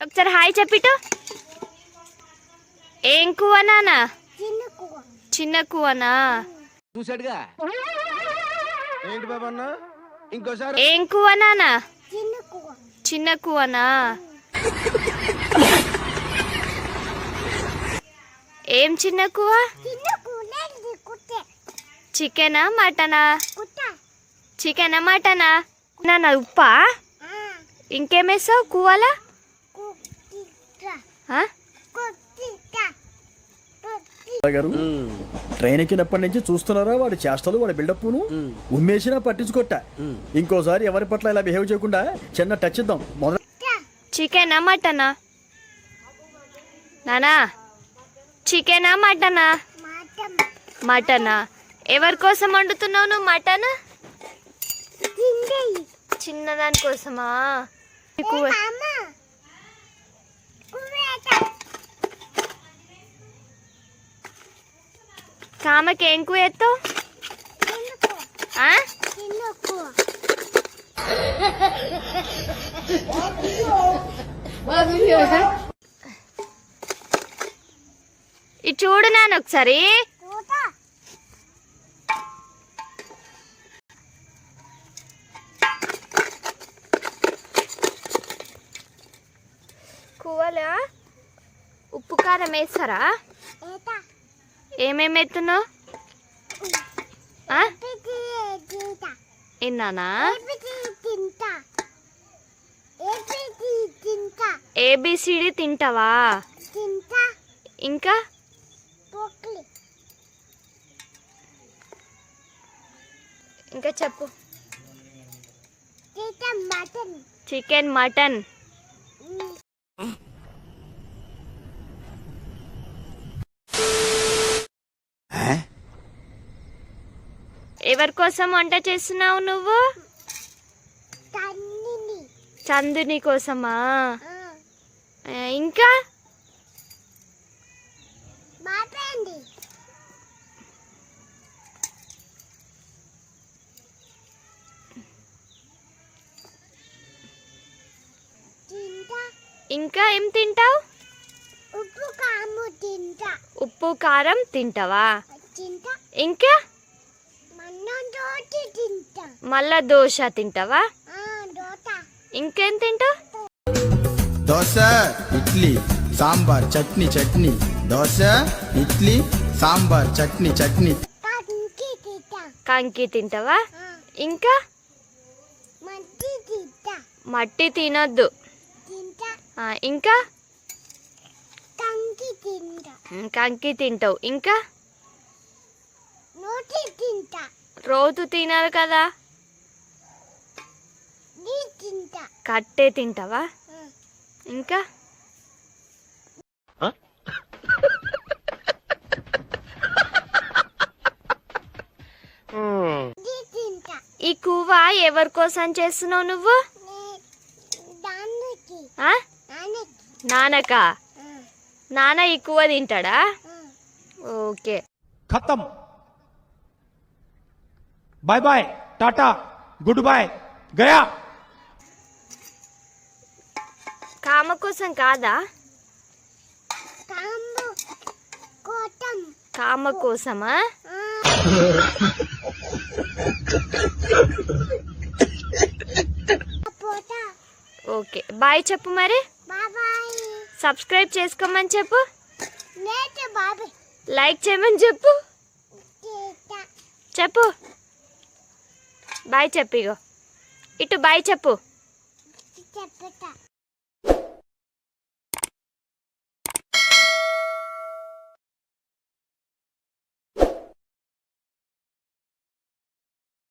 ఒకసారి హాయ్ చెప్పిటు. ఏం కువ నానా? చిన్న కువనా? చూసాడుగా ఏంటి బాబా అన్న? ఇంకోసారి. ఏం కువ నానా? చిన్న కువనా? ఏం చిన్న కువ? చికెనా మటనా? చికెనా మటనా? నాన్న ఉప్పా? ఇంకేమేసావు కువలా? గారు ట్రైన్ ఎక్కినప్పటి నుంచి చూస్తున్నారా? వాడి చేష్టలు వాడి బిల్డప్ను ఉమ్మేసినా పట్టించుకోట ఇంకోసారి ఎవరి పట్ల ఇలా బిహేవ్ చేయకుండా చిన్న టచ్ ఇద్దాం. మొదట చికెనా మటనా? నానా చికెనా మటనా. మటనా? ఎవరి కోసం వండుతున్నావు నువ్వు మటన్? చిన్నదాని కోసమా కామకి ఏం కూయెత్తావు? ఇది చూడు నాన్న ఒకసారి. కువలా? ఉప్పు కారం వేస్తారా? ఏమేమి ఎత్తున్నావు విన్నానా ఏబిసిడి తింటావా? ఇంకా? ఇంకా చెప్పు. మటన్. Chicken mutton. ఎవరి కోసం వంట చేస్తున్నావు నువ్వు? చందుని. కోసమా? ఇంకా? ఇంకా ఏం తింటావు? ఉప్పు కారం తింటావా? తింటా. ఇంకా? మళ్ళా దోశ తింటావా? ఆ, దోట ఇంకేం తింటావు? దోశ ఇడ్లీ సాంబార్ చట్నీ చట్నీ. దోశ ఇడ్లీ సాంబార్ చట్నీ చట్నీ. కంకి తింటా. కంకి తింటావా? ఇంకా? మట్టి తినొద్దు. ఇంకా? కంకి తింటావు. ఇంకా? నోటి తింటా. రోజు తినాలి కదా. కట్టే తింటావా? ఇంకా? ఈ కూవ ఎవరి కోసం చేస్తున్నావు నువ్వు? నానక నాన్న ఎక్కువ తింటాడా? ఓకే. ఖతం. Bye bye tata good bye Gaya కామ కోసం కాదా? కామ కోసమా? ఓకే బాయ్ చెప్పు మరి. సబ్స్క్రైబ్ చేసుకోమని చెప్పు. లైక్ చేయమని చెప్పు. చెప్పు. బాయ్ చెప్పు ఇగో. ఇటు బాయ్ చెప్పు.